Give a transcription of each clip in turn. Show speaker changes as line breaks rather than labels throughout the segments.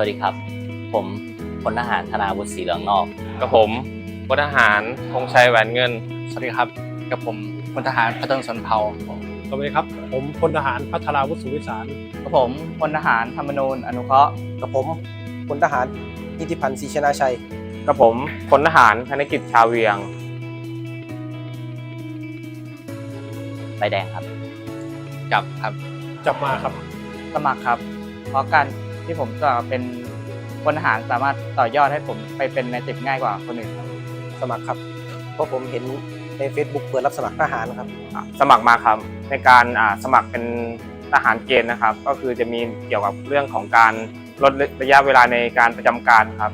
สวัสดีครับ ผมพลทหารธนาวุฒิศรีเหลืองนอก
กับผมพลทหารธงชัยแหวนเงิน
สวัสดีครับ กับผมพลทหารพัฒนสนเผา
สวัสดีครับ ผมพลทหารพัทราวุฒิสุวิสาร
กับผมพลทหารธรรมนูญอนุเคราะห์
กับผมพลทหารนิติพันธ์ศรีชนะชัย
กับผมพลทหารธนกิจชาวเวียง
ใบแดงครับ
จับครับ
จับมาครับ
สมัครครับเพราะการ ที่ผมจะเป็นพลทหารสามารถต่อยอดให้ผมไปเป็นนายสิบง่ายกว่าคนอื่นครับ
สมัครครับ เพราะผมเห็นใน Facebook เปิดรับสมัครทหารครับ
อะสมัครมาครับในการอ่าสมัครเป็นทหารเกณฑ์นะครับ ก็คือจะมีเกี่ยวกับเรื่องของการลดระยะเวลาในการประจำการครับ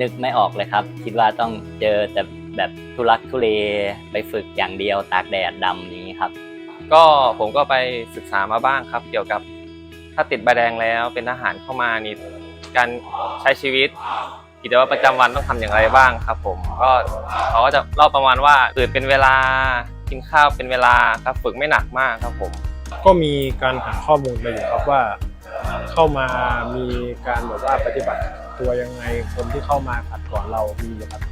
นึกไม่ออกเลยครับ คิดว่าต้องเจอแต่แบบทุลักทุเลไปฝึกอย่างเดียวตากแดดดำอย่างนี้ครับ
ก็ผมก็ไปศึกษามาบ้างครับ เกี่ยวกับถ้าติดใบแดงแล้วเป็นทหารเข้ามานี่การใช้ชีวิตกิจวัตรประจำวันต้องทำอย่างไรบ้างครับผมก็เขาก็จะเล่าประมาณว่าตื่นเป็นเวลากินข้าวเป็นเวลาครับฝึกไม่หนักมากครับผม
ก็มีการหาข้อมูลมาอยู่ครับว่า เข้ามามีการแบบว่าปฏิบัติตัวยังไงคนที่เข้ามาผัดก่อนเรามีอยู่ครับ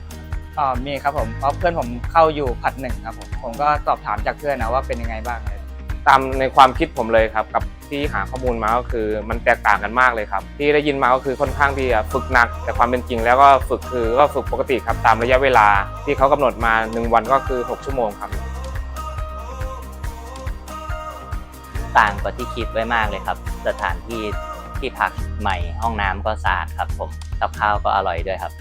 อ๋อมีครับผมเพราะเพื่อนผมเข้าอยู่ผัดหนึ่งครับผมผมก็สอบถามจากเพื่อนนะว่าเป็นยังไงบ้างเลย
ตามในความคิดผมเลยครับ กับที่หาข้อมูลมาก็คือมันแตกต่างกันมากเลยครับ ที่ได้ยินมาก็คือค่อนข้างที่จะฝึกหนัก แต่ความเป็นจริงแล้วก็ฝึกคือก็ฝึกปกติครับตามระยะเวลาที่เขากำหนดมา 1 วันก็คือ 6 ชั่วโมงครับ
ต่างกว่าที่คิดไว้มากเลยครับ สถานที่ที่พักใหม่ห้องน้ำก็สะอาดครับผมกับข้าวก็อร่อยด้วยครับ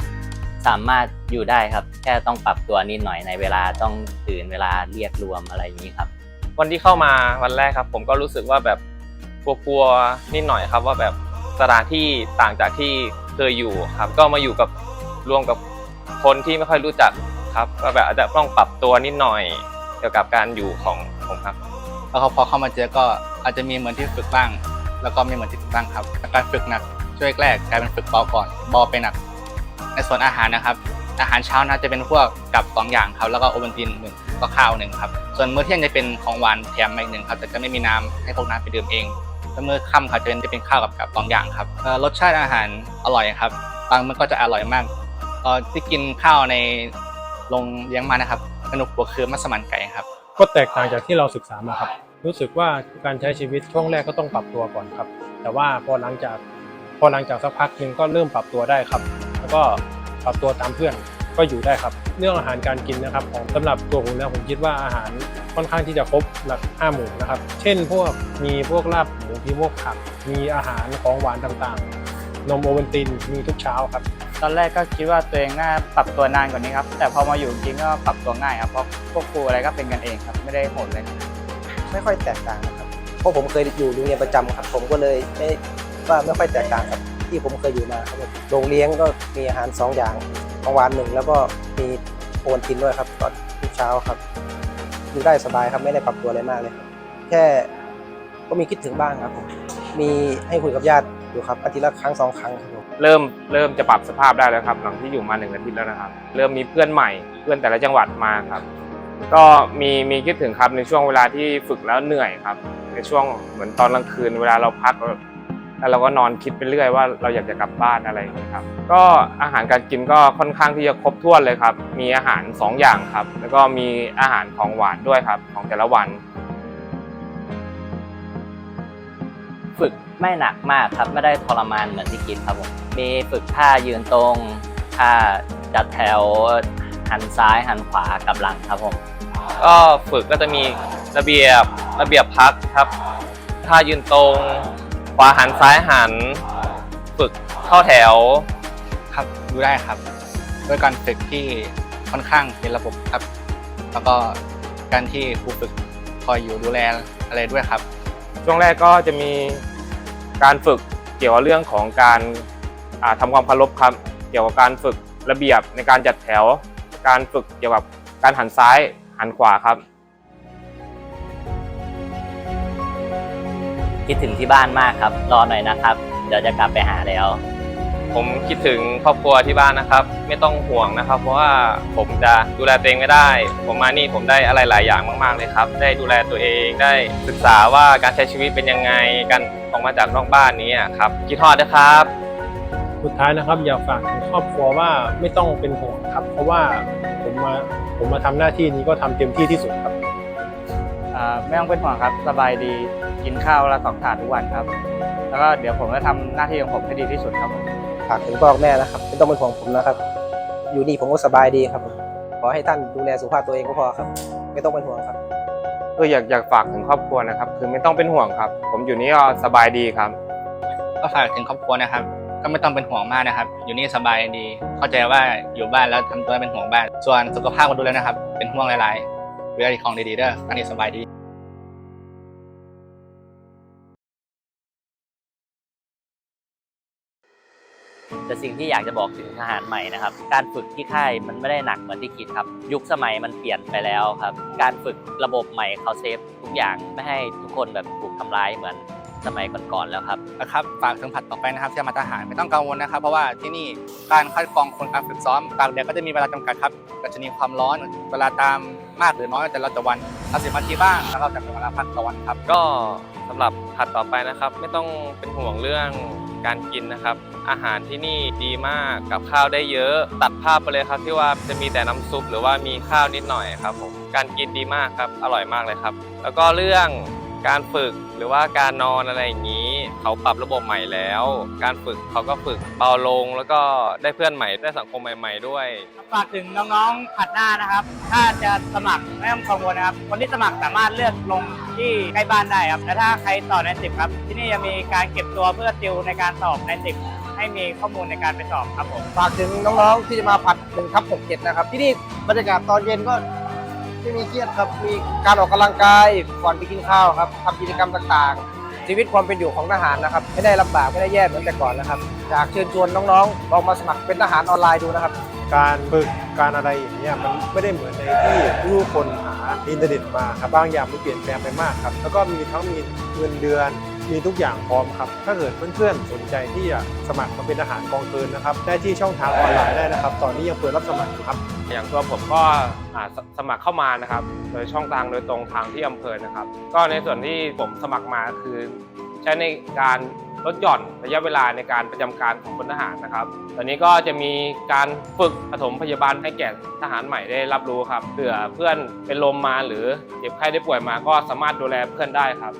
สามารถอยู่ได้ครับ แค่ต้องปรับตัวนิดหน่อยในเวลาต้องตื่นเวลาเรียกรวมอะไรอย่างนี้ครับ
วันที่เข้ามาวันแรกครับ ผมก็รู้สึกว่าแบบกลัวๆนิดหน่อยครับ ว่าแบบสถานที่ต่างจากที่เคยอยู่ครับ ก็มาอยู่กับรวมกับคนที่ไม่ค่อยรู้จักครับ ก็แบบอาจจะต้องปรับตัวนิดหน่อย เกี่ยวกับการอยู่ของผมครับ
แล้วเขาพอเข้ามาเจอก็อาจจะมีเหมือนที่ฝึกบ้าง แล้วก็ไม่เหมือนที่ฝึกบ้างครับแล้วการฝึกหนักช่วงแรกๆกลายเป็นฝึกเบาก่อนเบาไปหนัก ในส่วนอาหารนะครับ อาหารเช้านะจะเป็นพวกกับสองอย่างครับแล้วก็โอวัลตินหนึ่งก็ข้าวหนึ่งครับส่วนมื้อเที่ยงจะเป็นของหวานแถมมาอีกหนึ่งครับแต่จะไม่มีน้ำให้พวกน้ำไปดื่มเองแล้วมื้อค่ำครับจะเป็นจะเป็นข้าวกับกับสองอย่างครับรสชาติอาหารอร่อยครับบางมื้อก็จะอร่อยมากที่กินข้าวในโรงเลี้ยงมานะครับสนุกกว่าคือมัสมั่นไก่ครับ
ก็แตกต่างจากที่เราศึกษามาครับ รู้สึกว่าการใช้ชีวิตช่วงแรกก็ต้องปรับตัวก่อนครับ แต่ว่าพอหลังจากพอหลังจากสักพักหนึ่งก็เริ่มปรับตัวได้ครับ ก็ปรับตัวตามเพื่อนก็อยู่ได้ครับ เรื่องอาหารการกินนะครับของสำหรับตัวผมแล้วผมคิดว่าอาหารค่อนข้างที่จะครบหลักห้าหมู่นะครับ เช่น พวกมีพวกลาบหมูมีพวกผัก มีอาหารของหวานต่างๆ นมโอวัลตินมีทุกเช้าครับ
ตอนแรกก็คิดว่าตัวเองน่าปรับตัวนานกว่านี้ครับ แต่พอมาอยู่จริงก็ปรับตัวง่ายครับเพราะพวกครูอะไรก็เป็นกันเองครับไม่ได้โหดเลย
ไม่ค่อยแตกต่างนะครับเพราะผมเคยอยู่โรงเรียนประจำครับ ผมก็เลยไม่ว่าไม่ค่อยแตกต่างกับ ที่ผมเคยอยู่มาครับผมโรงเลี้ยงก็มีอาหารสองอย่างของวานหนึ่งแล้วก็มีโอวัลตินด้วยครับตอนทุกเช้าครับอยู่ได้สบายครับไม่ได้ปรับตัวอะไรมากเลยครับแค่ก็มีคิดถึงบ้างครับผมมีให้คุยกับญาติอยู่ครับอาทิตย์ละครั้งสองครั้งครับผม
เริ่มเริ่มจะปรับสภาพได้แล้วครับ หลังที่อยู่มาหนึ่งอาทิตย์แล้วนะครับ เริ่มมีเพื่อนใหม่ เพื่อนแต่ละจังหวัดมาครับ ก็มีมีคิดถึงครับในช่วงเวลาที่ฝึกแล้วเหนื่อยครับ ในช่วงเหมือนตอนกลางคืนเวลาเราพัก แล้วเราก็นอนคิดไปเรื่อยว่าเราอยากจะกลับบ้านอะไรอย่างนี้ยครับ ก็อาหารการกินก็ค่อนข้างที่จะครบถ้วนเลยครับ มีอาหารสองอย่างครับ แล้วก็มีอาหารของหวานด้วยครับ ของแต่ละวัน
ฝึกไม่หนักมากครับ ไม่ได้ทรมานเหมือนที่คิดครับผม มีฝึกท่ายืนตรงท่าจัดแถวหันซ้ายหันขวากลับหลังครับผม
ก็ฝึกก็จะมีระเบียบระเบียบพักครับท่ายืนตรง ขวาหันซ้ายหัน ฝึกเข้าแถว
ครับดูได้ครับด้วยการฝึกที่ค่อนข้างเป็นระบบครับ แล้วก็การที่ครูฝึกคอยอยู่ดูแลอะไรด้วยครับ
ช่วงแรกก็จะมีการฝึกเกี่ยวกับเรื่องของการอ่าทำความเคารพครับ เกี่ยวกับการฝึกระเบียบในการจัดแถว การฝึกเกี่ยวกับการหันซ้ายหันขวาครับ
คิดถึงที่บ้านมากครับ รอหน่อยนะครับ เดี๋ยวจะกลับไปหาแล้ว
ผมคิดถึงครอบครัวที่บ้านนะครับ ไม่ต้องห่วงนะครับ เพราะว่าผมจะดูแลตัวเองไม่ได้ ผมมานี่ผมได้อะไรหลายอย่างมากๆเลยครับ ได้ดูแลตัวเองได้ศึกษาว่าการใช้ชีวิตเป็นยังไงการออกมาจากนอกบ้านนี้อะครับคิดฮอดนะครับ
สุดท้ายนะครับอยากฝากถึงครอบครัวว่าไม่ต้องเป็นห่วงครับ เพราะว่าผมมาผมมาทำหน้าที่นี้ก็ทำเต็มที่ที่สุดครับ
อ่าไม่ต้องเป็นห่วงครับ สบายดีกินข้าวละสองถาดทุกวันครับ แล้วก็เดี๋ยวผมจะทำหน้าที่ของผมให้ดีที่สุดครับผม
ฝากถึงพ่อกับแม่นะครับไม่ต้องเป็นห่วงผมนะครับ อยู่นี่ผมก็สบายดีครับ ขอให้ท่านดูแลสุขภาพตัวเองก็พอครับ ไม่ต้องเป็นห่วงครับ
ก็อยากอยากฝากถึงครอบครัวนะครับ คือไม่ต้องเป็นห่วงครับ ผมอยู่นี่ก็สบายดีครับ
ก็ฝากถึงครอบครัวนะครับ ก็ไม่ต้องเป็นห่วงมากนะครับ อยู่นี่สบายดี เข้าใจว่าอยู่บ้านแล้วทำตัวเป็นห่วงบ้าน ส่วนสุขภาพก็ดูแลนะครับ เป็นห่วงหลายๆ ดูแลของดีๆเด้ออันนี้สบายดี
แต่สิ่งที่อยากจะบอกถึงทหารใหม่นะครับ การฝึกที่ค่ายมันไม่ได้หนักเหมือนที่คิดครับ ยุคสมัยมันเปลี่ยนไปแล้วครับ การฝึกระบบใหม่เขาเซฟทุกอย่างไม่ให้ทุกคนแบบถูกทำร้ายเหมือน สมัยก่อนๆแล้วครับ
นะครับฝากถึงผัดต่อไปนะครับที่จะมาทหารไม่ต้องกังวลนะครับ เพราะว่าที่นี่การคัดกรองคนการฝึกซ้อมตากแดดก็จะมีเวลาจำกัดครับก็จะมีความร้อนเวลาตามมากหรือน้อยแต่ละแต่วันเอาสิบนาทีบ้างแล้วก็จากเวลาพักต่อวันครับ
ก็สำหรับผัดต่อไปนะครับ ไม่ต้องเป็นห่วงเรื่องการกินนะครับ อาหารที่นี่ดีมากกับข้าวได้เยอะ ตัดภาพไปเลยครับที่ว่าจะมีแต่น้ำซุปหรือว่ามีข้าวนิดหน่อยครับผมการกินดีมากครับอร่อยมากเลยครับ แล้วก็เรื่อง การฝึกหรือว่าการนอนอะไรอย่างนี้ เขาปรับระบบใหม่แล้ว การฝึกเขาก็ฝึกเบาลงแล้วก็ได้เพื่อนใหม่ได้สังคมใหม่ ๆ ด้วย
ฝากถึงน้องๆผัดหน้านะครับ ถ้าจะสมัครไม่ต้องกังวลนะครับ คนที่สมัครสามารถเลือกลงที่ใกล้บ้านได้ครับและถ้าใครต่อในสิบครับ ที่นี่ยังมีการเก็บตัวเพื่อติวในการสอบในสิบให้มีข้อมูลในการไปสอบครับผม
ฝากถึงน้องๆที่จะมาผัดหนึ่งทับหกเจ็ดนะครับ ที่นี่บรรยากาศตอนเย็นก็ ไม่มีเครียดครับ มีการออกกำลังกายก่อนไปกินข้าวครับทำกิจกรรมต่างๆ ชีวิตความเป็นอยู่ของทหารนะครับ ไม่ได้ลำบากไม่ได้แย่เหมือนแต่ก่อนนะครับอยากเชิญชวนน้องๆลองมาสมัครเป็นทหารออนไลน์ดูนะครับ
การฝึกการอะไรอย่างเงี้ยมันไม่ได้เหมือนในที่ผู้คนหาอินเทอร์เน็ตมาครับบางอย่างมันเปลี่ยนแปลงไปมากครับแล้วก็มีทั้งมีเงินเดือน มีทุกอย่างพร้อมครับ ถ้าเกิดเพื่อนๆสนใจที่จะสมัครมาเป็นทหารกองเกินนะครับ ได้ที่ช่องทางออนไลน์ได้นะครับ ตอนนี้ยังเปิดรับสมัครอยู่ครับ
อย่างตัวผมก็อ่าสสมัครเข้ามานะครับ โดยช่องทางโดยตรงทางที่อำเภอนะครับ ก็ในส่วนที่ผมสมัครมาคือใช้ในการลดหย่อนระยะเวลาในการประจำการของพลทหารนะครับ ตอนนี้ก็จะมีการฝึกปฐมพยาบาลให้แก่ทหารใหม่ได้รับรู้ครับ เผื่อเพื่อนเป็นลมมาหรือเจ็บไข้ได้ป่วยมาก็สามารถดูแลเพื่อนได้ครับ